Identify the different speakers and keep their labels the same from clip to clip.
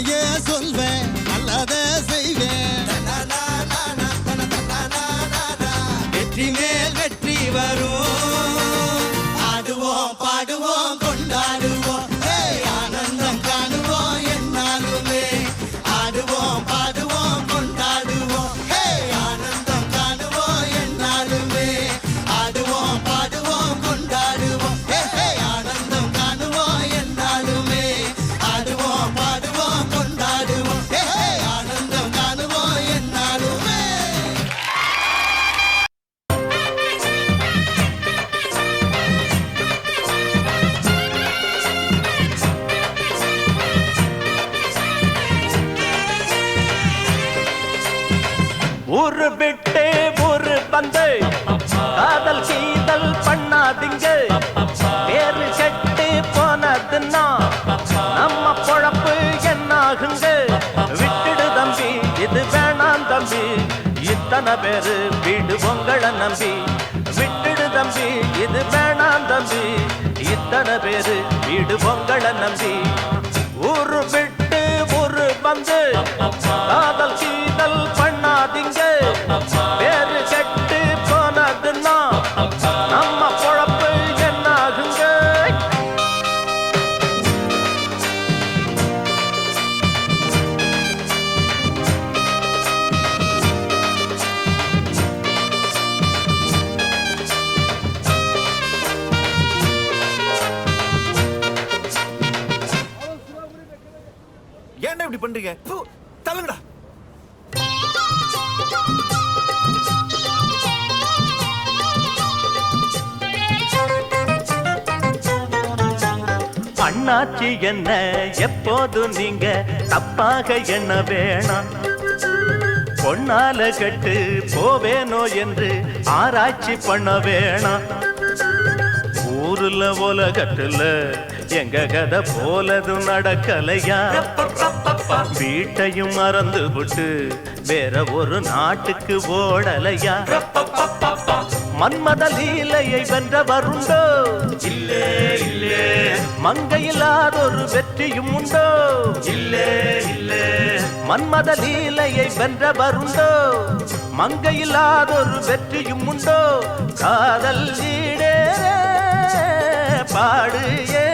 Speaker 1: yeah. பேரு வீடு பொங்கலை நம்பி. விட்டுடு தம்பி இது வேணாம் தம்பி. இத்தனை பேரு வீடு பொங்கலை நம்பி. ஊரு விட்டு ஊரு வந்து காதல்
Speaker 2: சீ
Speaker 1: அண்ணாச்சி என்ன? எப்போதும் நீங்க தப்பாக என்ன வேணாம்? பொன்னால கட்டு போவேனோ என்று ஆராய்ச்சி பண்ண வேணாம். ஊருல உலகத்துல எங்க கதை போலதும் நடக்கலையா? வீட்டையும் மறந்து விட்டு வேற ஒரு நாட்டுக்கு ஓடலையா? மன்மத லீலையை வென்றவருண்டோ? இல்லே இல்லே. மங்கையில்லாதொரு வெற்றியும் உண்டோ? இல்லே இல்லே. மன்மத லீலையை வென்றவருண்டோ? மங்கையில்லாதொரு வெற்றியும் உண்டோ? காதல் ஈடேற பாடு ஏங்கூட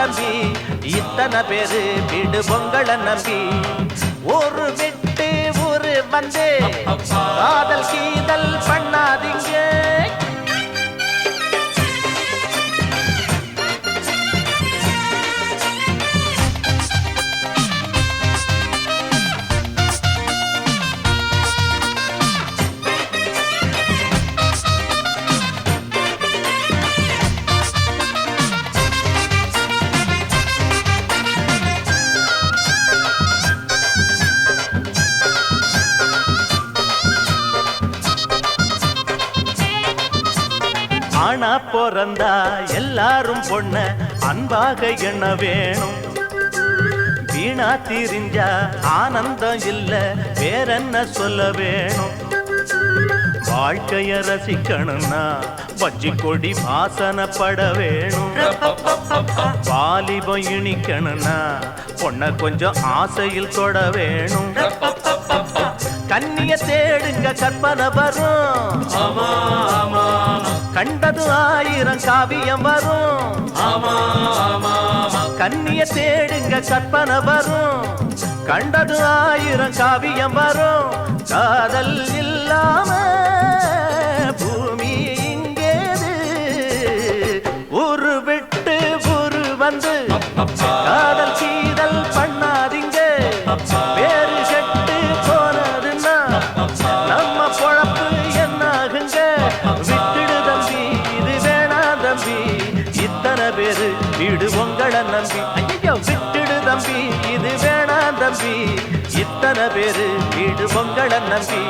Speaker 1: தம்பி இத்தனை பேரு வீடு பொங்கல நம்பி. ஒரு விட்டு ஒரு வந்து. காதல் கீதல் பண்ணாதீங்க. பிறந்தா எல்லாரும் பொண்ண அன்பாக எண்ண வேணும். வீணா திரிஞ்சா ஆனந்தம் இல்ல வேறென்ன சொல்ல வேணும்? வாழ்க்கைய ரசிக்கணும்னா வஞ்சி கொடி வேணும். வாலிபம் இனிக்கணும்னா பொண்ண கொஞ்சம் ஆசையில் தொட வேணும். கண்ணிய தேடுங்க கற்பனை வரும் கண்டது ஆயிரம் காவியம் வரும். கண்ணிய தேடுங்க கற்பனை வரும் கண்டது ஆயிரம் காவியம் வரும். காதல் இல்லாம வீடு உங்களை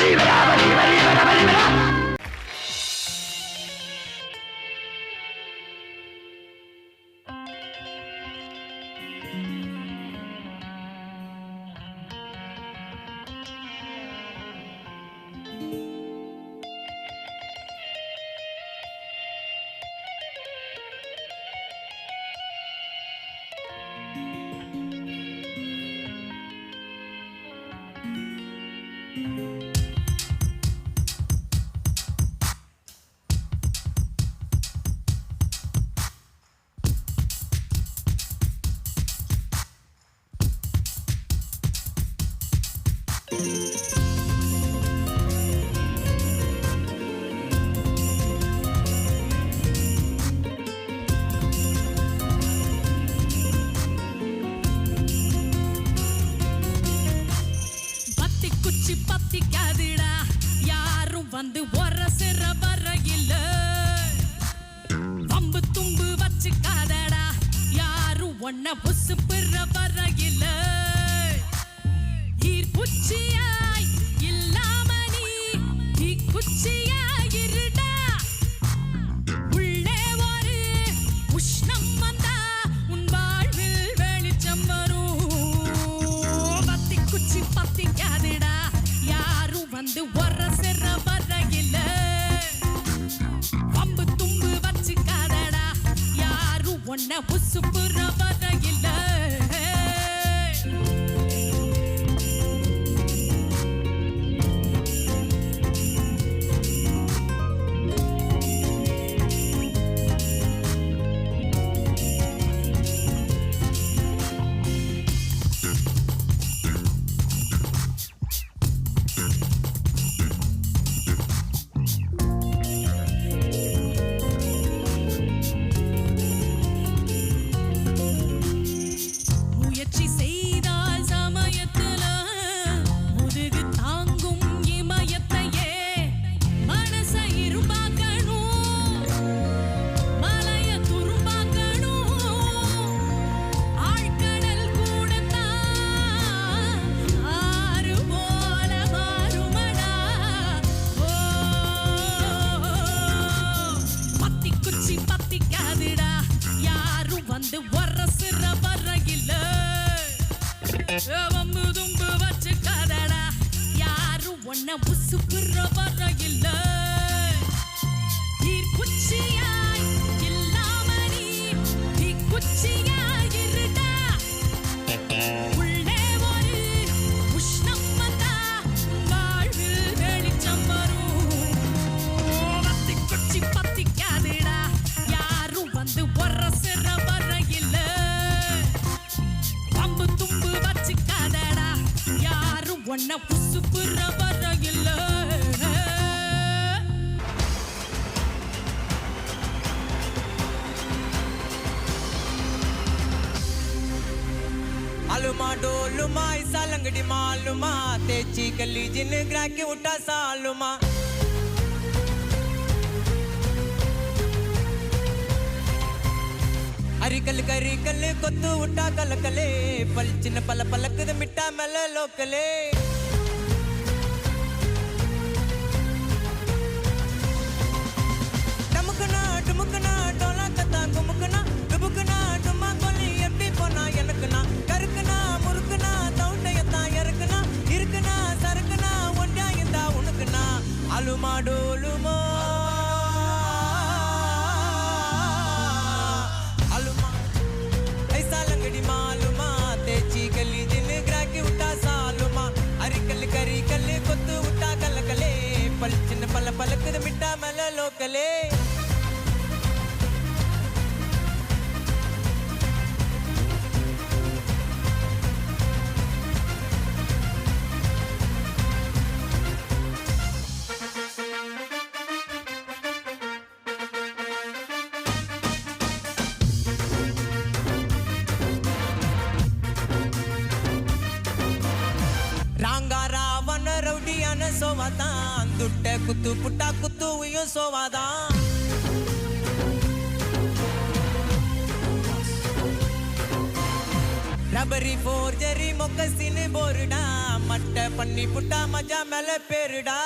Speaker 3: Libera, libera, libera, libera. வம்பு தும்பு வச்சுக்காதடா யாரும் ஒன்ன உசுப்புற வரையில தீக்குச்சியாய் இல்லாம நீ தீக்குச்சியாய் இருடா ஒன்ன புசு புற
Speaker 4: வர இல்ல அலுமா டோலுமா இசாலங்கடி மாலுமா தேச்சி கல்லி ஜின்னு கிராக்கி விட்டா சாலுமா. அரிக்கல் கரிக்கல் கொத்து விட்டா கலக்கலே. பல் சின்ன பல பலக்குது மிட்டா மேல லோக்கலே. டமுக்குனா டுமுக்குனா டோலாக்கத்தா குமுக்குனா டுபுக்குனா டுமா கொல்லி எப்படி போனா எனக்குனா கருக்குனா முறுக்குனா தவுட்டையத்தான் இறக்குனா இருக்குனா சரக்குனா ஒன்றா இருந்தா உனக்குனா அலுமா டோலுமா थोड़ी मालूमा तेजी गली दिन ग्रह के उठा सालुमा अरे कल करी कले कुत उठा कल कले पलचिन पल पलक मिट्टा मल लोकले சோவாதான். துட்ட குத்து புட்டா குத்து உயும் சோவாதான். ரபரி போர்ஜரி மொக்க சினு போருடா மட்ட பண்ணி புட்டா மஜா மேல பேருடா.